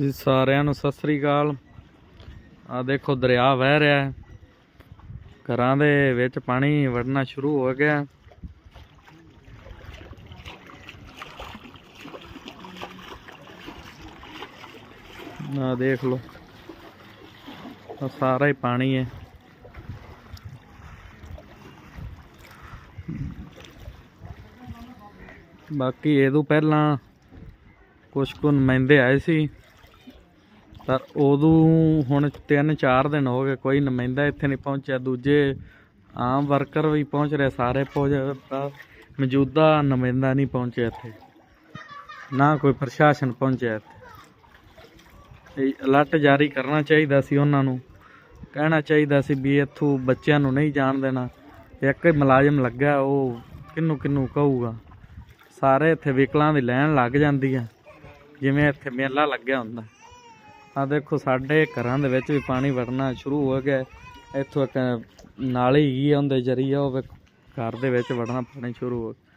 ਜੀ, ਸਾਰਿਆਂ ਨੂੰ ਸਤਿ ਸ੍ਰੀ ਅਕਾਲ। ਆ ਦੇਖੋ, ਦਰਿਆ ਵਹਿ ਰਿਹਾ ਹੈ। ਘਰਾਂ ਦੇ ਵਿੱਚ ਪਾਣੀ ਵੜਨਾ ਸ਼ੁਰੂ ਹੋ ਗਿਆ ਆ ਦੇਖ ਲਓ ਆ ਸਾਰਾ ਹੀ ਪਾਣੀ ਹੈ। ਬਾਕੀ ਇਹ ਤੋਂ ਪਹਿਲਾਂ ਕੁਝ ਕੁ ਨੁਮਾਇੰਦੇ ਆਏ ਸੀ। ਪਰ ਉਦੋਂ ਹੁਣ 3-4 ਦਿਨ ਹੋ ਗਏ, ਕੋਈ ਨੁਮਾਇੰਦਾ ਇੱਥੇ ਨਹੀਂ ਪਹੁੰਚਿਆ। ਦੂਜੇ ਆਮ ਵਰਕਰ ਵੀ ਪਹੁੰਚ ਰਹੇ, ਸਾਰੇ ਪਹੁੰਚ ਪਰ ਮੌਜੂਦਾ ਨੁਮਾਇੰਦਾ ਨਹੀਂ ਪਹੁੰਚਿਆ ਇੱਥੇ। ਨਾ ਕੋਈ ਪ੍ਰਸ਼ਾਸਨ ਪਹੁੰਚਿਆ ਇੱਥੇ। ਇਹ ਅਲਰਟ ਜਾਰੀ ਕਰਨਾ ਚਾਹੀਦਾ ਸੀ ਉਹਨਾਂ ਨੂੰ। ਕਹਿਣਾ ਚਾਹੀਦਾ ਸੀ ਵੀ ਇੱਥੋਂ ਬੱਚਿਆਂ ਨੂੰ ਨਹੀਂ ਜਾਣ ਦੇਣਾ। ਇੱਕ ਹੀ ਮੁਲਾਜ਼ਮ ਲੱਗਾ ਉਹ ਕਿੰਨੂੰ ਕਿੰਨੂੰ ਕਹੂਗਾ। ਸਾਰੇ ਇੱਥੇ ਵਿਕਲਾਂ ਦੀ ਲੈਣ ਲੱਗ ਜਾਂਦੀ ਆ, ਜਿਵੇਂ ਇੱਥੇ ਮੇਲਾ ਲੱਗਿਆ ਹੁੰਦਾ। ਆ ਦੇਖੋ ਸਾਡੇ ਘਰਾਂ ਦੇ ਵਿੱਚ ਵੀ ਪਾਣੀ ਵੜਨਾ ਸ਼ੁਰੂ ਹੋ ਗਿਆ। ਇੱਥੋਂ ਇੱਕ ਨਾਲੀ ਹੈਗੀ ਹੁੰਦੇ ਉਹਦੇ ਜਰੀਏ ਉਹ ਵੇਖੋ ਘਰ ਦੇ ਵਿੱਚ ਵੜਨਾ ਪਾਣੀ ਸ਼ੁਰੂ ਹੋ ਗਿਆ